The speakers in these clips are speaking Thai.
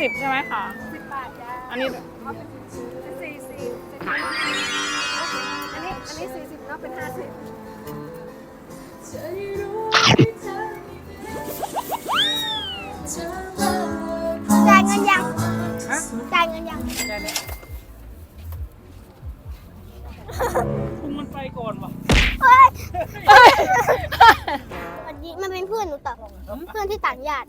สิบใช่ไหมคะสิบบาทจ้าอันนี้เอาเป็นสี่สิบอันนี้อันนี้สี่สิบเนาะเป็นห้าสิบจ่ายเงินยังฮะจ่ายเงินยังแค่นี้คุณมันไปก่อนวะเฮ้ยวันนี้มันเป็นเพื่อนหนูต่อเพื่อนที่ต่างญาติ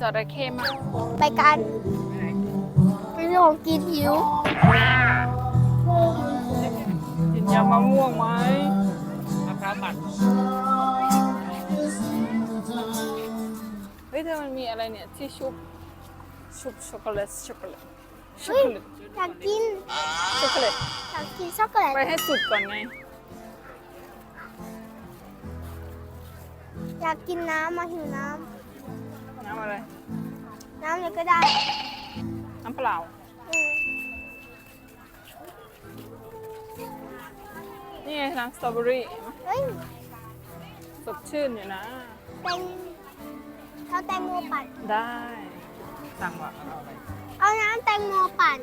จระเข้มากไปกันไปลองกินหิวกินยำมะม่วงไหมมะพร้าวปั่นเฮ้ยเธอมันมีอะไรเนี่ยที่ชุบชุบช็อกโกแลตช็อกโกแลตช็อกเฮ้ยโกแลตอยากกินช็อกโกแลตอยากกินช็อกโกแลตไปให้สุดก่อนไงอยากกินน้ำมาหิวน้น้ำอะไรำน้ำเลยก็ได้น้ำเปล่า อืมนี่ไงน้ำสตรอเบอรี่เฮ้ย สดชื่นอยู่นะแตงเอาแตงโมปั่น ได้สั่งว่ะเอาน้ำแตงโมปั่น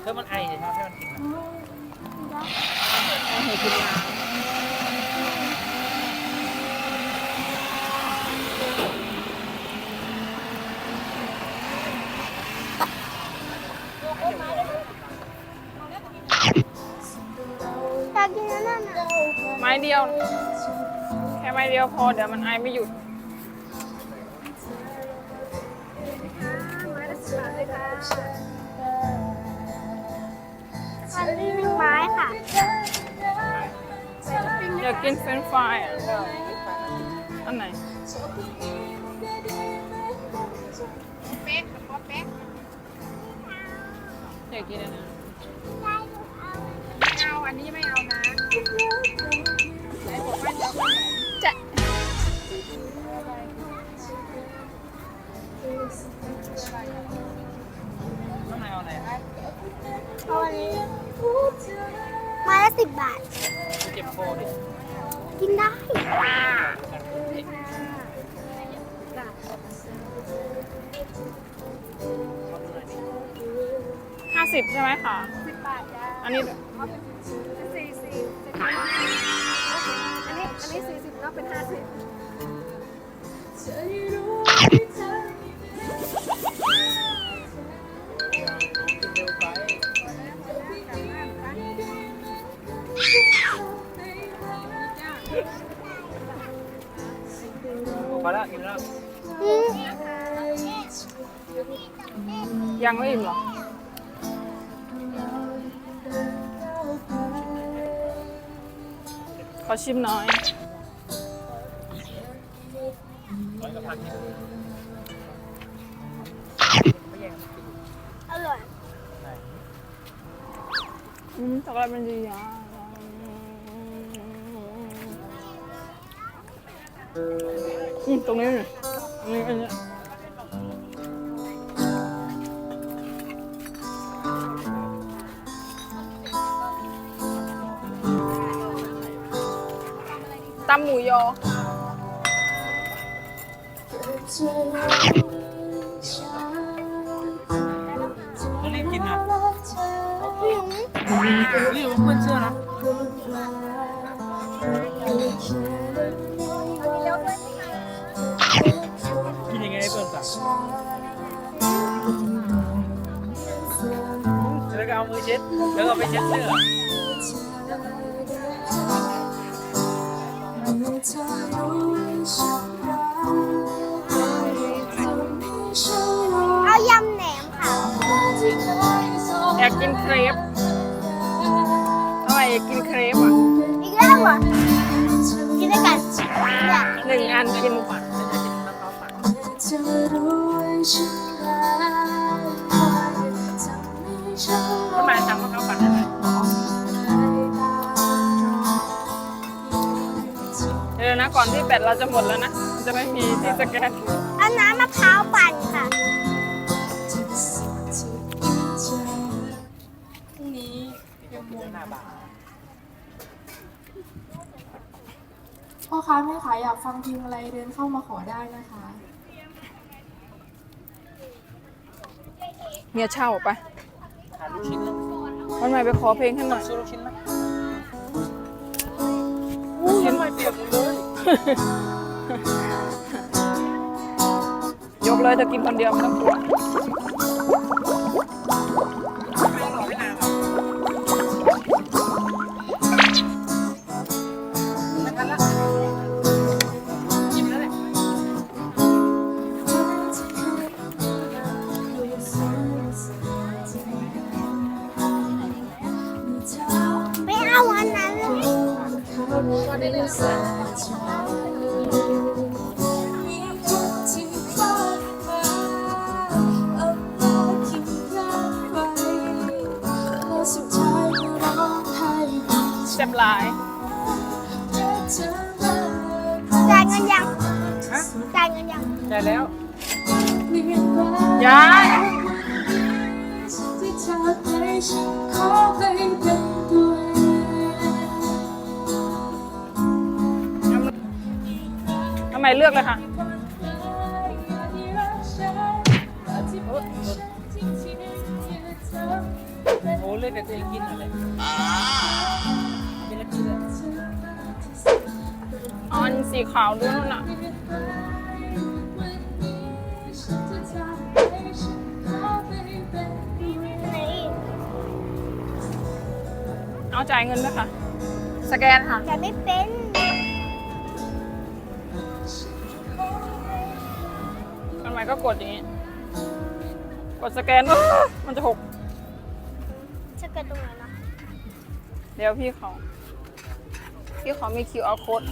เธอมันไอเห็นไหมให้มันกินให้เห็นกินน้ำากกินอันนั่นน่ะไม้เดียว แค่ไม้เดียวพอเดี๋ยวมันไอไม่หยุดไม้ละสิบบาทเลยค่ะอันนี้หนึ่งไม้ค่ะอยากกินเฟรนช์ฟรายอะอันไหนเป๊กกับป๊อปเป๊กอยากกินอันนั้นไม่เอาอันนี้ไม่เอานะไหนบอกว่าจะเอาขนมจะข้างในเอาอะไรเอาอันนี้ไม้ละสิบบาท เก็บโคดิกินได้ ห้าสิบใช่ไหมคะ สิบบาทจ้าอันนี้ เอาเป็นสี่สิบ อันนี้อันนี้สี่สิบเนาะเป็นห้าสิบพอแล้วกินแล้วยังไม่อิ่มหรอ ขอชิมหน่อย อร่อยอืมช็อกโกแลตมันดีอะอืมตรงนี้หน่อยตรงนี้อัน หมูยอต้องรีบกินนะหิวนี่เพื่อนเชื่อนะกินยังไงให้เพื่อนสั่งแล้วก็เอามือเช็ด แล้วก็ไปเช็ดเสื้อ เอายำใหนรอแหนมค่ะเอยากกินเครปอร่อยอากินเครปอะอีกแล้วเหรอกินด้วยกันหนึ่งอันกินก่อนจะกินแล้อรู้ ก่อนที่แบตเราจะหมดแล้วนะมันจะไม่มีที่สแกนเอาน้ำมะพร้าวปั่นค่ะ พรุ่งนี้ยังมงพ่อค้าแม่ขายอยากฟังเพลงอะไรเดินเข้ามาขอได้นะคะ เมียเช่าไปขาดลูกชิ้นนะวันใหม่ไปขอเพลงให้หน่อยซื้อลูกชิ้นไหมอู้ยไม่เปียกหมดเลย ยกเลยจะกินคนเดียวไม่ต้องกลัว เจ็บหลายเจอเธอมาจ่ายเงินยังฮะ จ่ายเงินยังได้แล้วเรียนว่าย้ายที่เธอให้ฉันขอให้เป็นตัวเองทำไมเลือกเลยค่ะ โอ้เล่นแต่ตัวเองกินอะไรเอ๋ออันสีขาวดูนู่นน่ะไหนอีกเอาจ่ายเงินด้วยค่ะ สแกนค่ะจ่ายไม่เป็นวันใหม่ก็กดอย่างนี้ กดสแกนว้ามันจะหก จะเกิดตรงไหนนะเดี๋ยวพี่เขา พี่เขามี QR code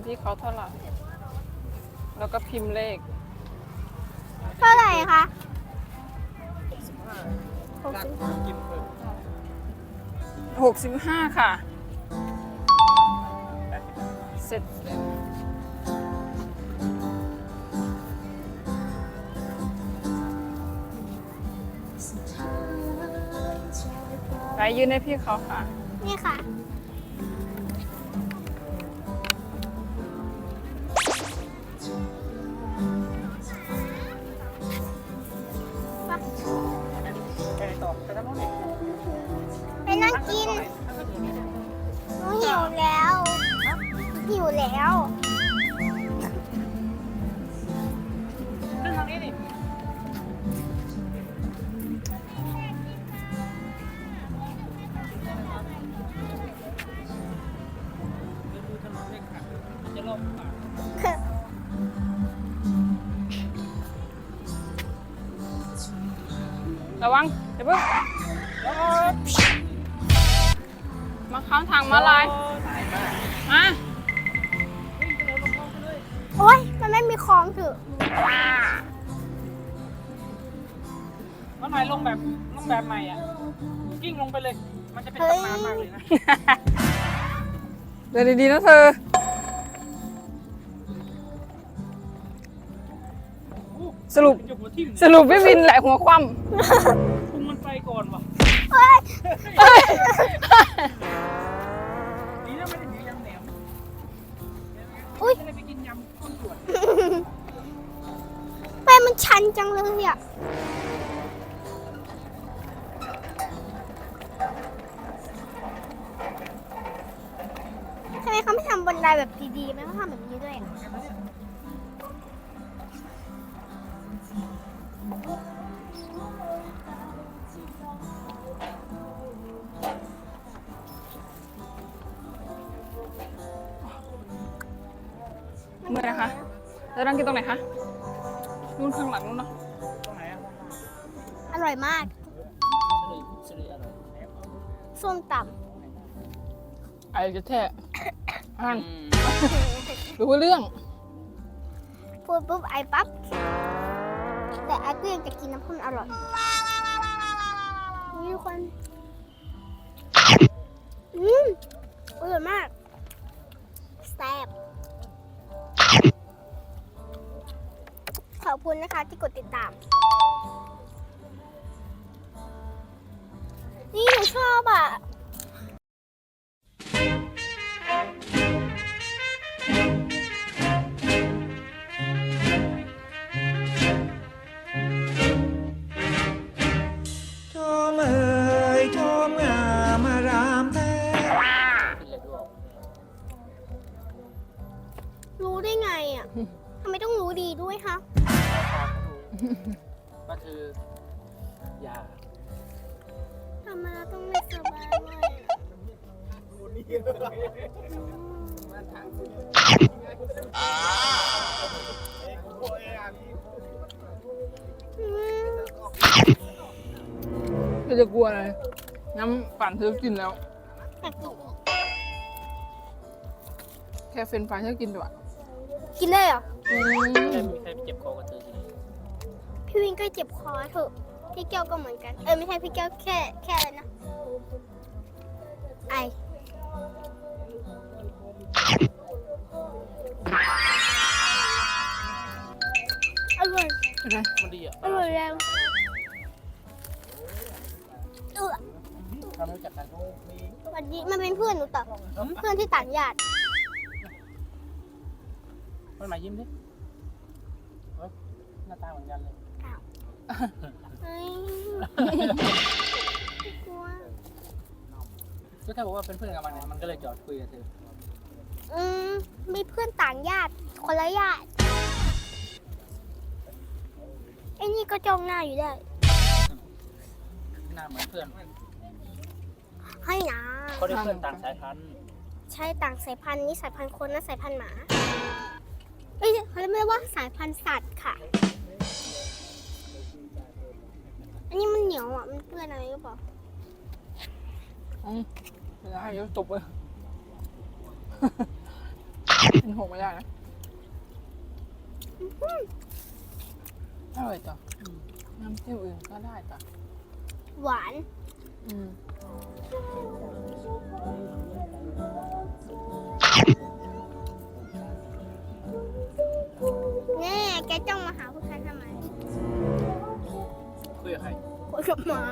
ถามพี่เขาเท่าไหร่ แล้วก็พิมพ์เลข เท่าไหร่คะกินเพิ่ม65ค่ะ เสร็จไปยืนให้พี่เขาค่ะ นี่ค่ะ แล้ว กิ้งลงไปเลย มันจะเป็นตำนานมากเลยนะ เดี๋ยวดีๆนะเธอ สรุปจุกหัวทิ่มสรุปพี่วินแหละหัวคว่พุงมันไปก่อนว่ะเฮ้ยนี่ถ้าไม่ได้ถือยำแหนมอุ๊ย จะได้ไปกินยำข้นส่วนไปมันชันจังเลยอะ ทำบันไดแบบดีๆ มันต้องทำแบบนี้ด้วยอะเมื่อนะคะ แล้วนั่งกินตรงไหนคะ นู่นข้างหลังนู่นเนาะ ตรงไหนอะอร่อยมากส้มตำอะไรจะแท้ อ่านรู้เรื่องำพูดปุ๊บไอปั๊บ แต่ไอก็ยังจะกินน้ำผึ้งอร่อยนี่ทุกคน อืมอร่อยมากแซ่บขอบคุณนะคะที่กดติดตาม นี่หนูชอบอะ เราจะกลัวอะไรน้ำปั่นเธอกินแล้ว แค่เฟรนช์ฟรายเธอกินด้วยกินได้เหรอ อืม ใครมีใครเจ็บคอกับเธอทีนี้พี่วินก็เจ็บคอเถอะ พี่แก้วก็เหมือนกัน เออไม่ใช่พี่แก้วแค่แค่อะไรนะ ไอ อร่อยเป็นไรมันดีอะอร่อยแล้วเออเราไม่รู้จักกันวันนี้มันเป็นเพื่อนหนูต่อเพื่อนที่ต่างญาติมันมายิ้มดิเฮ้ยหน้าตาเหมือนกันเลยเฮ้ย กลัว ก็แค่บอกว่าเป็นเพื่อนกับมันไงมันก็เลยจอดคุยกับเธออืมมีเพื่อนต่างญาติคนละญาติไอ้นี่ก็จ้องหน้าอยู่ได้ หน้าเหมือนเพื่อนให้นะ เขาได้เพื่อนต่างสายพันธุ์ใช่ต่างสายพันธุ์นี้สายพันธุ์คนนะสายพันธุ์หมา เอ้ยเขาเรียกว่าสายพันธุ์สัตว์ค่ะ อันนี้มันเหนียวอะ มันเปื้อนอะไรหรือเปล่าอืมไม่ได้เดี๋ยวตบเลยเป็นหกไม่ได้นะอร่อยจ้ะอืมน้ำจิ้มอื่นก็ได้จ้ะหวานอืมแน่แกจ้องมาหาพวกฉันทำไมคุ ยกับใครคนกับหมา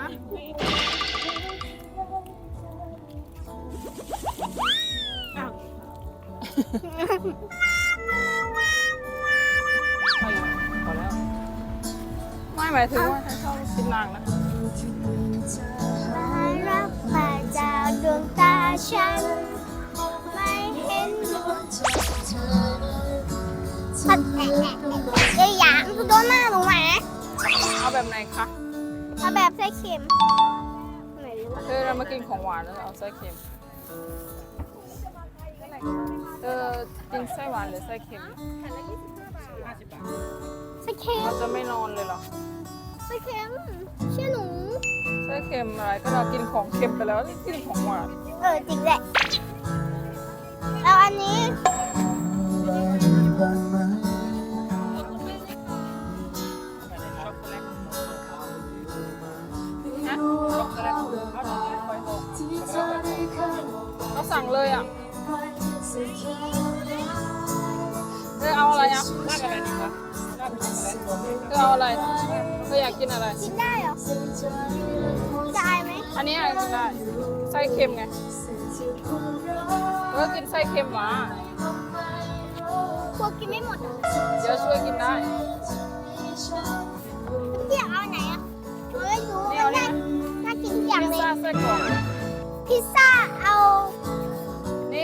อ้าวพอแล้วไม่หมายถึงว่าฉันชอบกินนางนะมารับมาจากดวงตาฉัน ไม่เห็นดวงพัดแอะแอะแอะเอ้ยหยางคือโดนหน้าหนูไหม เอาแบบไหนคะ เอาแบบไส้เค็มไหนรู้ว่าเธอเรามากินของหวานแล้วเอาไส้เค็ม เออกินไส้หวานหรือไส้เค็ม ไส้เค็มเราจะไม่นอนเลยเหรอ ไส้เค็มเชื่อหนู ไส้เค็มอะไรก็เรากินของเค็มไปแล้วนี่กินของหวาน เออจริงแหละแล้วอันนี้ เขาสั่งเลยอะเธอเอาอะไรอะน่าอะไรดีคะเธอเอาอะไรเธออยากกินอะไร กินได้เหรอจะอายไหมอันนี้อะไรกินได้ไส้เค็มไงเธอกินไส้เค็มหวานพวกกินไม่หมดอะเดี๋ยวช่วยกินได้พี่อยากเอาไหนอะเฮ้ยดูนี่เอานี่น่ากินทุกอย่างพิซเลยซ่าไส้กรอกพิซซ่าเอา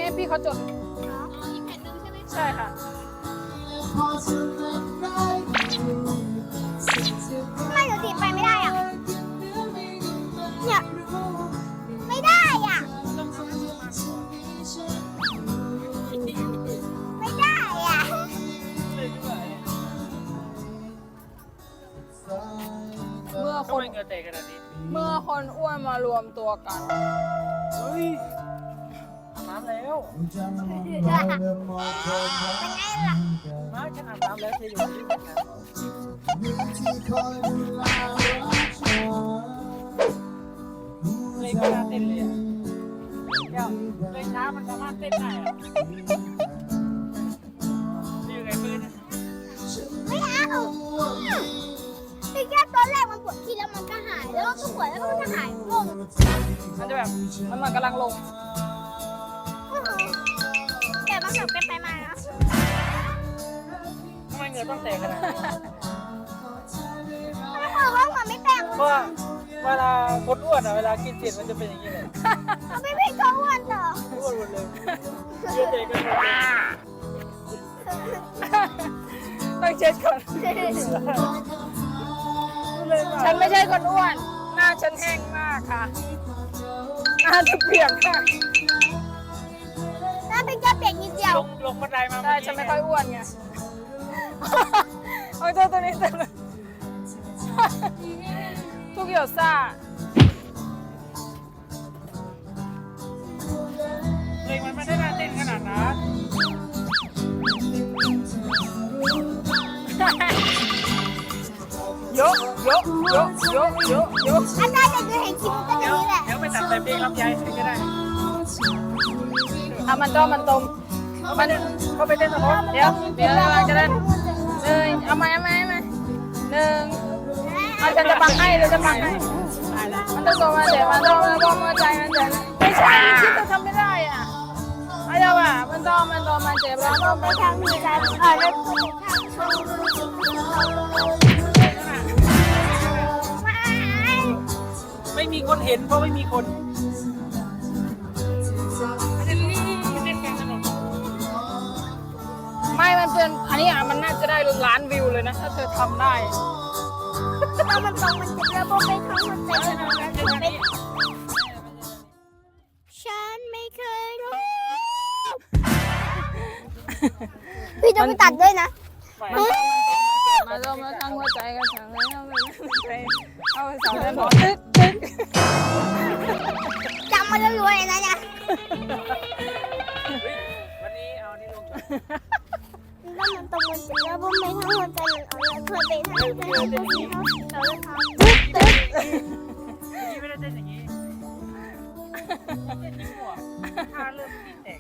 ให้พี่เขาจดใช่ค่ะ ไม่หนูตีดไปไม่ได้อะเนี่ยไม่ได้อะ ไม่ได้อะ เมื่อคทำไมนเตกขนดนี้ เมื่อคนอ้วนมารวมตัวกัน เฮ้ย น้ำแล้วจะมองเราเดิมมองคนเป็นไงล่ะมาฉันอาบน้ำแล้วเธออยู่ที่ไหนครับที่คอยกันเลยก็น่าเต้นเลยอะแก้วเลยช้ามันสามารถเต้นได้อะนี่อยู่ไงปืนไม่เอาพี่แค่ตอนแรกมันปวดทีแล้วมันก็หายแล้วมันก็ปวดแล้วมันก็หายงงมันจะแบบมันมันกำลังลง แต่มันแบบเป็นไปมานะทำไมเหงื่อต้องแตกขนาดนี้ไม่เคยว่ามันไม่แปลงเพราะว่าเวลาคนอ้วนอะเวลากินเสร็จมันจะเป็นอย่างนี้เลยมันไม่เป็นก็อ้วนเหรออ้วนหมดเลยเหงื่อแตกกันหมดเลยต้องเช็ดก่อนเลยมาฉันไม่ใช่คนอ้วน หน้าฉันแห้งมากค่ะ หน้าจะเปียกค่ะ ถ้าเป็นแค่เปียกนิดเดียวลงลงบันไดมาใช่ฉันไม่ค่อยอ้วนไงโอ้ยตัวตัวนี้ตัวนี้ทุกหยดซ่าเลยมันไม่ได้น่าเต้นขนาดนั้นยกยกยกยกยกยกอาจารย์จะเห็นคลิปมันก็จะเดี๋ยวนี้แหละ เดี๋ยวไปตัดแต่เพลงลำไยให้ก็ได้ เอามันต้มมันต้มมันก็ไปเต้นกับผมเดี๋ยวเดี๋ยวเราจะเล่นหนึ่งเอาไหมเอาไหมเอาไหมหนึ่งเอาฉันจะบังให้เดี๋ยวจะบังให้มันต้องโดนมาเดี๋ยวมันต้องมาบอกมาใจมันเดี๋ยวไม่ใช่คิดจะทำไม่ได้อะไอ้เจ้าอะมันต้องมันต้องมาเจ็บแล้วต้องไปทางนี้กันเออแล้วก็ทางช่องไม่ไม่มีคนเห็นเพราะไม่มีคน ไม่มันเป็นอันนี้อะมันน่าจะได้ล้านวิวเลยนะถ้าเธอทำได้แล้วมันตรงมันจะระบบไปทางมันเป็นเป็นฉันไม่เคยรู้พี่จะไปตัดด้วยนะมาเรามาตั้งหัวใจกันฉันเลยเอาไปเอาไปสาวเดินหอตึ๊กตึ๊กจำมาแล้วรวยนะเนี่ยวันนี้เอานี่ลงก่อน แล้วมันตรงมันจะระบบไปทางหัวใจมันเอาแล้วเพื่อไปทางใจมันเขาเขาเลยเขานี่ไม่ได้เต้นอย่างนี้เต้นยิ่หัวท่าเริ่มตีแตก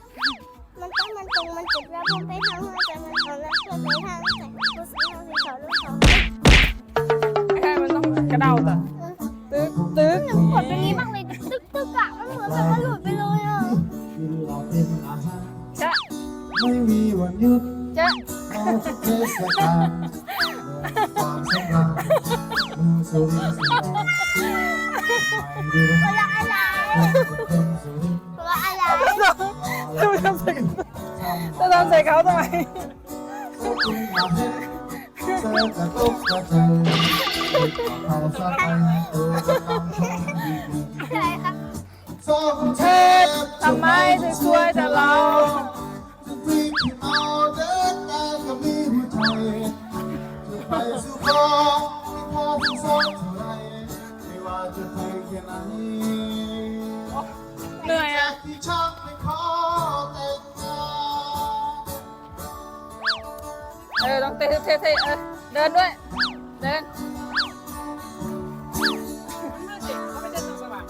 มันต้องมันตรงมันจะระบบไปทางหัวใจมันเอาล้วเธอไปทางใจผู้สีเขาลยเขาไม่ใช่มันต้องกระเดาแต่ ทุกเทศกาลความสำราญมือสูงสูงไม่รู้คนละอะไรเป็นสุรินทร์คนละอะไรดูทำใส่จะทำใส่เขาทำไมคุณมาเห็นเจอแต่ตกกระใจเขาสักไปเออจะตามชมดีอะไรคะๆสองเทเธอทำไมถึงสวยแต่เรา ไปสู่ขอความสุขเท่าไรไม่ว่าจะไปแค่ไหนเหนื่อยอะที่ชักไม่ขอแต่งงานเออต้องเท่เท่เท่เออเดินด้วย เดินเด็กเขาไม่เต้นตรงสว่าง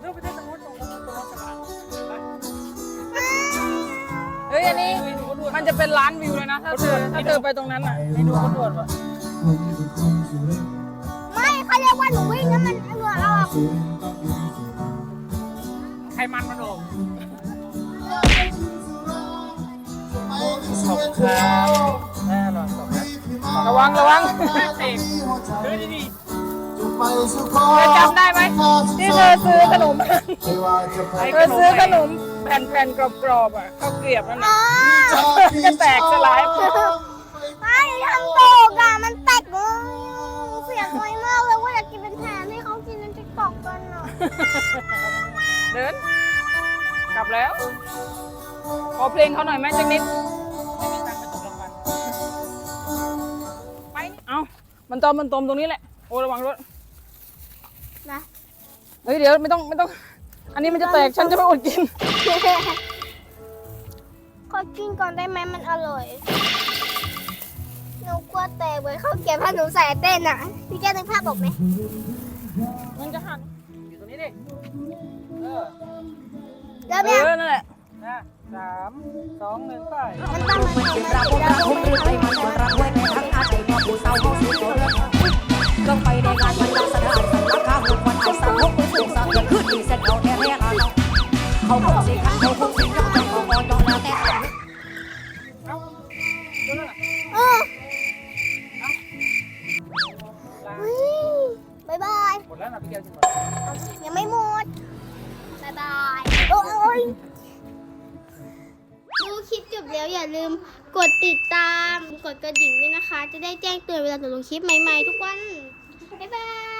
เริ่มไปเต้นตรงนู้นตรงนู้นตรงนู้นสว่างไปเฮ้ยอันนี้ มันจะเป็นล้านวิวเลยนะ ถ้าเธอถ้าเธอไปตรงนั้นอะให้ดูคนด่วนวะคุณเป็นคนสุรินทร์ไม่เขาเรียกว่าหนูวิ่งแล้วมันเหงื่อออกสุรินทร์ต้องอยู่ที่สุรินทร์ใครมันมันโดมขอบคุณครับแน่นอนสองนะระวังระวังเสกเฮ้ยดีเธอจำได้ไหมที่เธอซื้อขนมเธอซื้อขนม แผ่นๆกรอบๆอะข้าวเกรียบนั่นอ๋น่ะอก็แตกสลายไม่ทำตกอะมันแตกเลยเสียใจมากเลยว่าอยากกินเป็นแทนให้เขากินในติ๊กต็อกกันอะเดิน กลับแล้ว ขอเพลงเขาหน่อยไหมจักนิดไม่มีตังค์ไปตกรางวัลไปนี่เอ้ามันตอมมันตมตรงนี้แหละ โอ้ระวังรถนะเฮ้ยเดี๋ยวไม่ต้องไม่ต้อง อันนี้มันจะแตกฉันจะไม่อดกิน ขอกินก่อนได้ไหมมันอร่อย หนูกลัวแตกเหมือนข้าวเกรี๊ยวถ้าหนูใส่เต้นอะ พี่แก้นึกภาพออกไหมมันจะหันอยู่ตรงนี้ดิ เออแล้วเอเนี่ยอนั่นแหละนะสามสองหนึ่งไป มันต้องมันต้องมันต้องแล้วไม่ทำให้มันรักไว้ในทั้งอาใจพ่อผู้สาวเขาสู้ตัวเรื่องลงไปในงานวันดังสถาน ดีเส้นเขาแท้แท้เราเขาคงสิขันเขาคงสิยองจังเขามองยองแล้วแต่เออเฮ้ยบายบาย หมดแล้วนะพี่แก้วจริงยังไม่หมดบายบาย โอ้ยดูคลิปจบแล้วอย่าลืมกดติดตาม กดกระดิ่งด้วยนะคะ จะได้แจ้งเตือนเวลาหนูลงคลิปใหม่ๆทุกวัน บ๊ายบาย